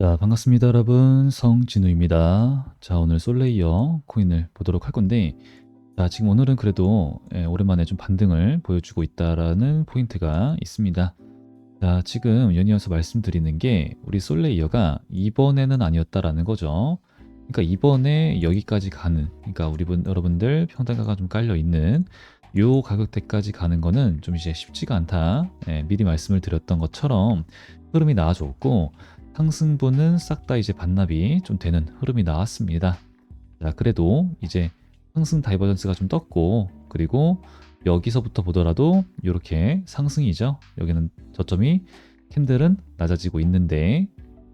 자, 반갑습니다, 여러분. 성진우입니다. 자, 오늘 솔레이어 코인을 보도록 할 건데, 자, 지금 오늘은 그래도 예, 오랜만에 좀 반등을 보여주고 있다라는 포인트가 있습니다. 자, 지금 연이어서 말씀드리는 게 우리 솔레이어가 이번에는 아니었다라는 거죠. 그러니까 이번에 여기까지 가는, 그러니까 우리 분, 여러분들 평단가가 좀 깔려 있는 요 가격대까지 가는 거는 좀 이제 쉽지가 않다. 예, 미리 말씀을 드렸던 것처럼 흐름이 나와줬고, 상승분은 싹 다 이제 반납이 좀 되는 흐름이 나왔습니다. 자, 그래도 이제 상승 다이버전스가 좀 떴고, 그리고 여기서부터 보더라도 이렇게 상승이죠. 여기는 저점이 캔들은 낮아지고 있는데,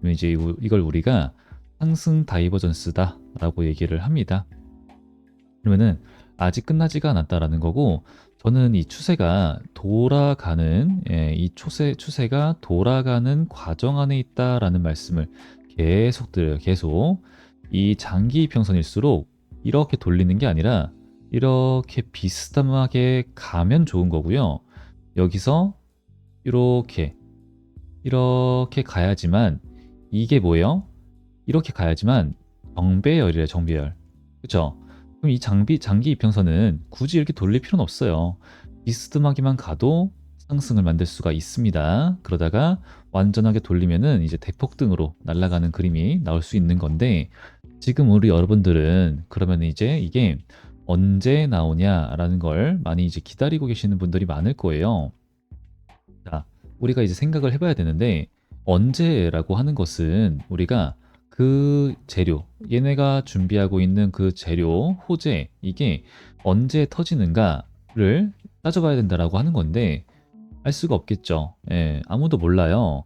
이제 이걸 우리가 상승 다이버전스다라고 얘기를 합니다. 그러면은 아직 끝나지가 않았다라는 거고, 저는 이 추세가 돌아가는 예, 이 추세 추세가 돌아가는 과정 안에 있다라는 말씀을 계속 드려요. 계속 이 장기 이평선일수록 이렇게 돌리는 게 아니라 이렇게 비스듬하게 가면 좋은 거고요. 여기서 이렇게 이렇게 가야지만 이게 뭐예요? 이렇게 가야지만 정배열이래 정배열. 그렇죠? 그럼 이 장비 장기 이평선은 굳이 이렇게 돌릴 필요는 없어요. 비스듬하게만 가도 상승을 만들 수가 있습니다. 그러다가 완전하게 돌리면은 이제 대폭등으로 날아가는 그림이 나올 수 있는 건데 지금 우리 여러분들은 그러면 이제 이게 언제 나오냐라는 걸 많이 이제 기다리고 계시는 분들이 많을 거예요. 자, 우리가 이제 생각을 해봐야 되는데 언제라고 하는 것은 우리가 그 재료, 얘네가 준비하고 있는 그 재료, 호재, 이게 언제 터지는가를 따져봐야 된다라고 하는 건데, 알 수가 없겠죠. 예, 아무도 몰라요.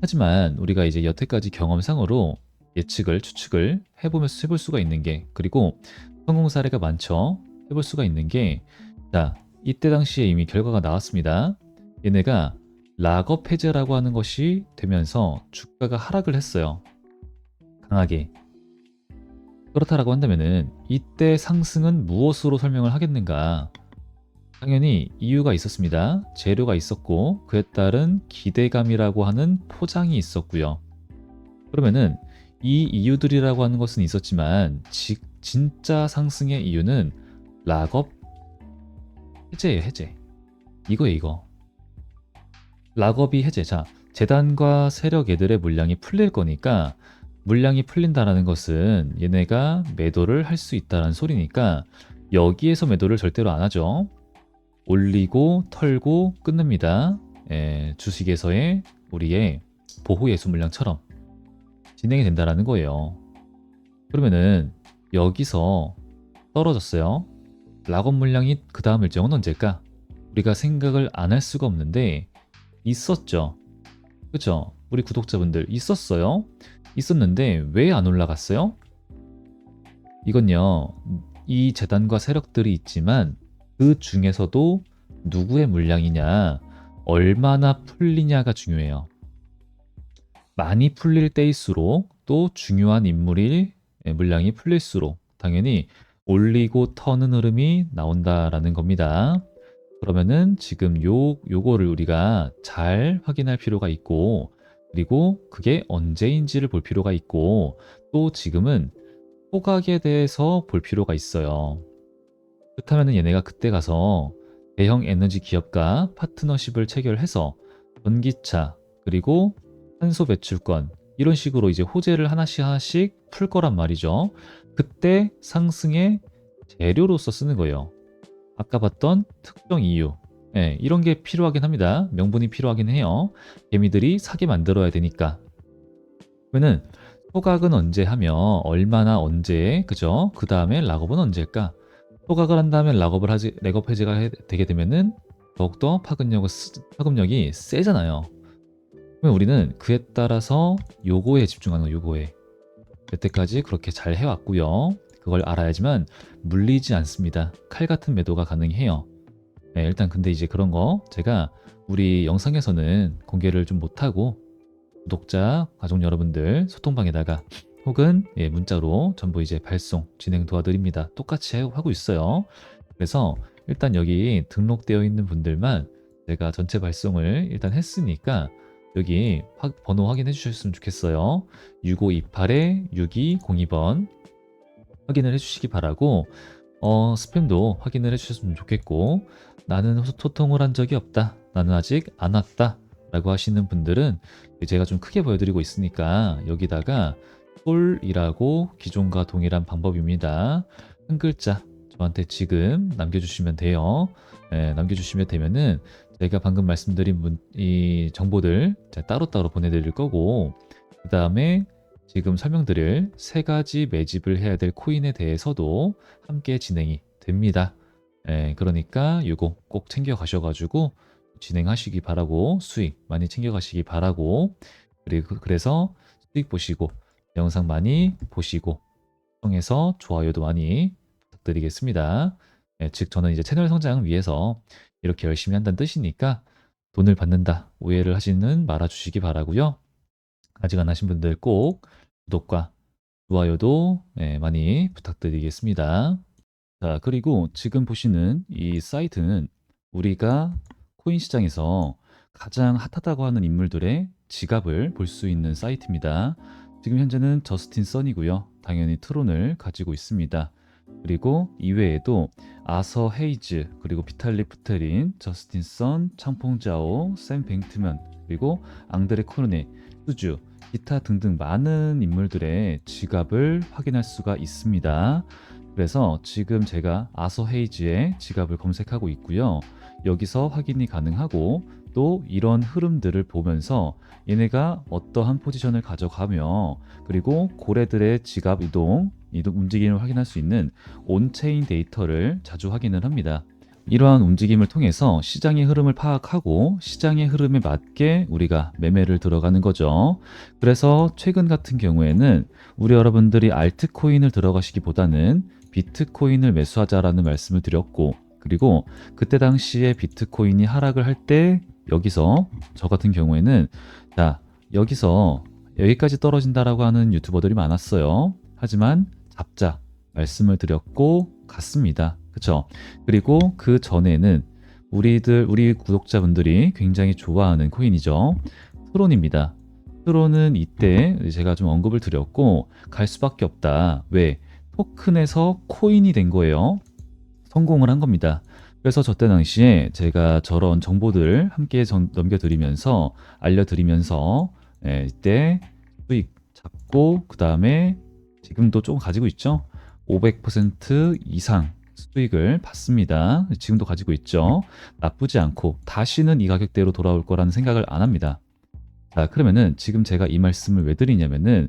하지만 우리가 이제 여태까지 경험상으로 예측을, 추측을 해보면 해볼 수가 있는 게, 그리고 성공 사례가 많죠. 해볼 수가 있는 게, 자, 이때 당시에 이미 결과가 나왔습니다. 얘네가 락업 해제라고 하는 것이 되면서 주가가 하락을 했어요. 강하게. 그렇다라고 한다면은 이때 상승은 무엇으로 설명을 하겠는가? 당연히 이유가 있었습니다. 재료가 있었고 그에 따른 기대감이라고 하는 포장이 있었고요. 그러면은 이 이유들이라고 하는 것은 있었지만 지- 진짜 상승의 이유는 락업 해제예요, 해제. 이거예요, 이거. 락업이 해제. 자, 재단과 세력 애들의 물량이 풀릴 거니까 물량이 풀린다라는 것은 얘네가 매도를 할 수 있다라는 소리니까 여기에서 매도를 절대로 안 하죠. 올리고 털고 끊습니다. 예, 주식에서의 우리의 보호 예수 물량처럼 진행이 된다라는 거예요. 그러면은 여기서 떨어졌어요. 락업 물량이 그 다음 일정은 언제일까? 우리가 생각을 안 할 수가 없는데 있었죠. 그쵸? 우리 구독자분들 있었어요. 있었는데 왜 안 올라갔어요? 이건요, 이 재단과 세력들이 있지만 그 중에서도 누구의 물량이냐, 얼마나 풀리냐가 중요해요. 많이 풀릴 때일수록 또 중요한 인물이 예, 물량이 풀릴수록 당연히 올리고 터는 흐름이 나온다라는 겁니다. 그러면은 지금 요 요거를 우리가 잘 확인할 필요가 있고 그리고 그게 언제인지를 볼 필요가 있고 또 지금은 호각에 대해서 볼 필요가 있어요. 그렇다면 얘네가 그때 가서 대형 에너지 기업과 파트너십을 체결해서 전기차 그리고 탄소 배출권 이런 식으로 이제 호재를 하나씩 하나씩 풀 거란 말이죠. 그때 상승의 재료로서 쓰는 거예요. 아까 봤던 특정 이유. 예, 이런 게 필요하긴 합니다. 명분이 필요하긴 해요. 개미들이 사게 만들어야 되니까. 그러면은 소각은 언제 하며 얼마나 언제 그죠? 그 다음에 락업은 언제일까? 소각을 한 다음에 락업을 하지 락업 해제가 해- 되게 되면은 더욱더 파급력을 쓰- 파급력이 세잖아요. 그러면 우리는 그에 따라서 요거에 집중하는 거 요거에 여태까지 그렇게 잘 해왔고요. 그걸 알아야지만 물리지 않습니다. 칼 같은 매도가 가능해요. 네, 일단 근데 이제 그런 거 제가 우리 영상에서는 공개를 좀 못하고 구독자, 가족 여러분들 소통방에다가 혹은 예, 문자로 전부 이제 발송 진행 도와드립니다. 똑같이 해- 하고 있어요. 그래서 일단 여기 등록되어 있는 분들만 제가 전체 발송을 일단 했으니까 여기 확- 번호 확인해 주셨으면 좋겠어요. 6528-6202번 확인을 해 주시기 바라고 어, 스팸도 확인을 해 주셨으면 좋겠고 나는 소통을 한 적이 없다. 나는 아직 안 왔다. 라고 하시는 분들은 제가 좀 크게 보여드리고 있으니까 여기다가 솔이라고 기존과 동일한 방법입니다. 한 글자 저한테 지금 남겨주시면 돼요. 예, 남겨주시면 되면은 제가 방금 말씀드린 문- 이 정보들 따로따로 보내드릴 거고 그 다음에 지금 설명드릴 세 가지 매집을 해야 될 코인에 대해서도 함께 진행이 됩니다. 예, 그러니까 이거 꼭 챙겨 가셔가지고 진행하시기 바라고 수익 많이 챙겨 가시기 바라고 그리고 그래서 수익 보시고 영상 많이 보시고 통해서 좋아요도 많이 부탁드리겠습니다. 예, 즉 저는 이제 채널 성장을 위해서 이렇게 열심히 한다는 뜻이니까 돈을 받는다 오해를 하시는 말아주시기 바라고요. 아직 안 하신 분들 꼭 구독과 좋아요도 예, 많이 부탁드리겠습니다. 자, 그리고 지금 보시는 이 사이트는 우리가 코인 시장에서 가장 핫하다고 하는 인물들의 지갑을 볼 수 있는 사이트입니다. 지금 현재는 저스틴 선이고요. 당연히 트론을 가지고 있습니다. 그리고 이외에도 아서 헤이즈, 그리고 비탈리 푸테린, 저스틴 선, 창퐁자오, 샘 뱅트면, 그리고 앙드레 코르네, 수주, 기타 등등 많은 인물들의 지갑을 확인할 수가 있습니다. 그래서 지금 제가 아서 헤이즈의 지갑을 검색하고 있고요. 여기서 확인이 가능하고 또 이런 흐름들을 보면서 얘네가 어떠한 포지션을 가져가며 그리고 고래들의 지갑 이동, 이동 움직임을 확인할 수 있는 온체인 데이터를 자주 확인을 합니다. 이러한 움직임을 통해서 시장의 흐름을 파악하고 시장의 흐름에 맞게 우리가 매매를 들어가는 거죠. 그래서 최근 같은 경우에는 우리 여러분들이 알트코인을 들어가시기보다는 비트코인을 매수하자라는 말씀을 드렸고 그리고 그때 당시에 비트코인이 하락을 할 때 여기서 저 같은 경우에는 자 여기서 여기까지 떨어진다라고 하는 유튜버들이 많았어요. 하지만 잡자 말씀을 드렸고 갔습니다. 그쵸? 그리고 그 전에는 우리들 우리 구독자분들이 굉장히 좋아하는 코인이죠. 트론입니다. 트론은 이때 제가 좀 언급을 드렸고 갈 수밖에 없다. 왜? 토큰에서 코인이 된 거예요. 성공을 한 겁니다. 그래서 저때 당시에 제가 저런 정보들 함께 전- 넘겨드리면서 알려드리면서 예, 이때 수익 잡고 그 다음에 지금도 조금 가지고 있죠. 500% 이상 수익을 받습니다. 지금도 가지고 있죠. 나쁘지 않고 다시는 이 가격대로 돌아올 거라는 생각을 안 합니다. 자, 그러면은 지금 제가 이 말씀을 왜 드리냐면은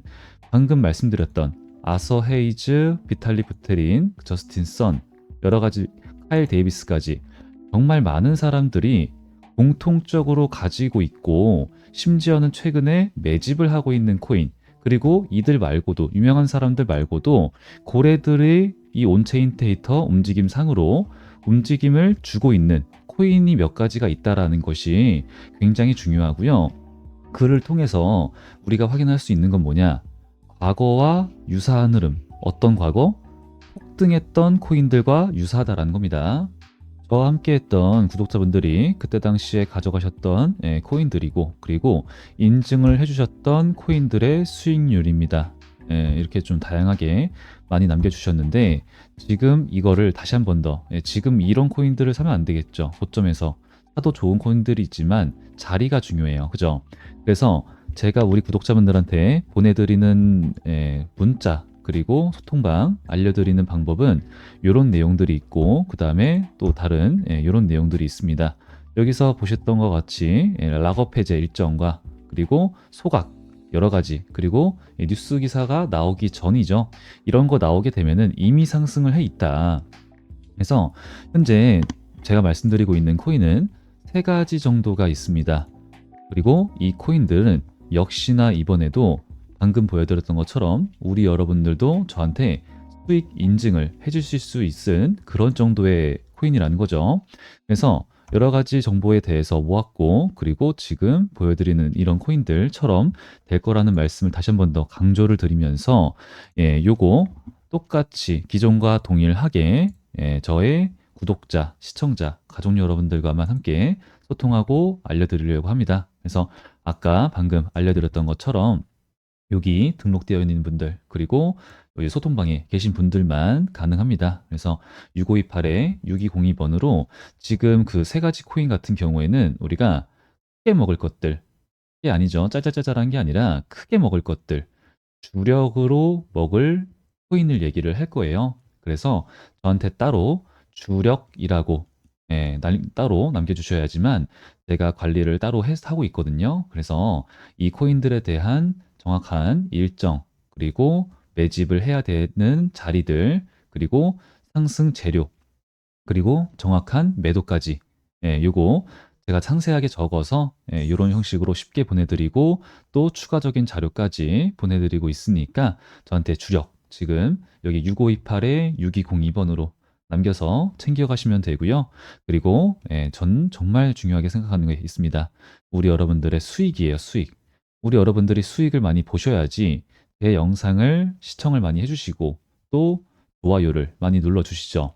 방금 말씀드렸던 아서 헤이즈, 비탈리 부테린, 저스틴 선, 여러 가지 카일 데이비스까지 정말 많은 사람들이 공통적으로 가지고 있고 심지어는 최근에 매집을 하고 있는 코인 그리고 이들 말고도 유명한 사람들 말고도 고래들의 이 온체인 데이터 움직임 상으로 움직임을 주고 있는 코인이 몇 가지가 있다라는 것이 굉장히 중요하고요. 그를 통해서 우리가 확인할 수 있는 건 뭐냐? 과거와 유사한 흐름. 어떤 과거? 폭등했던 코인들과 유사하다라는 겁니다. 저와 함께 했던 구독자분들이 그때 당시에 가져가셨던 예, 코인들이고 그리고 인증을 해주셨던 코인들의 수익률입니다. 예, 이렇게 좀 다양하게 많이 남겨주셨는데 지금 이거를 다시 한 번더 예, 지금 이런 코인들을 사면 안 되겠죠. 고점에서 사도 좋은 코인들이 있지만 자리가 중요해요. 그죠? 그래서 제가 우리 구독자분들한테 보내드리는 예, 문자 그리고 소통방 알려드리는 방법은 이런 내용들이 있고 그 다음에 또 다른 이런 내용들이 있습니다. 여기서 보셨던 것 같이 예, 락업 해제 일정과 그리고 소각 여러 가지 그리고 예, 뉴스 기사가 나오기 전이죠. 이런 거 나오게 되면은 이미 상승을 해 있다. 그래서 현재 제가 말씀드리고 있는 코인은 세 가지 정도가 있습니다. 그리고 이 코인들은 역시나 이번에도 방금 보여드렸던 것처럼 우리 여러분들도 저한테 수익 인증을 해주실 수 있은 그런 정도의 코인이라는 거죠. 그래서 여러 가지 정보에 대해서 모았고 그리고 지금 보여드리는 이런 코인들처럼 될 거라는 말씀을 다시 한 번 더 강조를 드리면서 예, 요거 똑같이 기존과 동일하게 예, 저의 구독자, 시청자, 가족 여러분들과만 함께 소통하고 알려드리려고 합니다. 그래서 아까 방금 알려드렸던 것처럼 여기 등록되어 있는 분들 그리고 여기 소통방에 계신 분들만 가능합니다. 그래서 6528에 6202번으로 지금 그 세 가지 코인 같은 경우에는 우리가 크게 먹을 것들 게 아니죠. 짜잘짜잘한 게 아니라 크게 먹을 것들 주력으로 먹을 코인을 얘기를 할 거예요. 그래서 저한테 따로 주력이라고 예, 날- 따로 남겨주셔야지만 제가 관리를 따로 해, 하고 있거든요. 그래서 이 코인들에 대한 정확한 일정, 그리고 매집을 해야 되는 자리들, 그리고 상승 재료, 그리고 정확한 매도까지. 예, 요거 제가 상세하게 적어서 예, 이런 형식으로 쉽게 보내드리고 또 추가적인 자료까지 보내드리고 있으니까 저한테 주력 지금 여기 6528에 6202번으로 남겨서 챙겨가시면 되고요. 그리고 예, 전 정말 중요하게 생각하는 게 있습니다. 우리 여러분들의 수익이에요, 수익. 우리 여러분들이 수익을 많이 보셔야지 제 영상을 시청을 많이 해주시고 또 좋아요를 많이 눌러주시죠.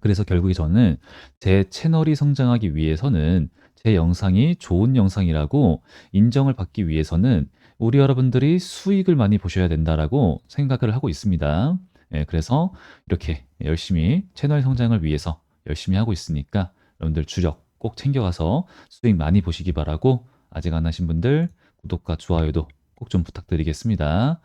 그래서 결국에 저는 제 채널이 성장하기 위해서는 제 영상이 좋은 영상이라고 인정을 받기 위해서는 우리 여러분들이 수익을 많이 보셔야 된다라고 생각을 하고 있습니다. 예, 그래서 이렇게 열심히 채널 성장을 위해서 열심히 하고 있으니까 여러분들 주력 꼭 챙겨가서 수익 많이 보시기 바라고 아직 안 하신 분들 구독과 좋아요도 꼭 좀 부탁드리겠습니다.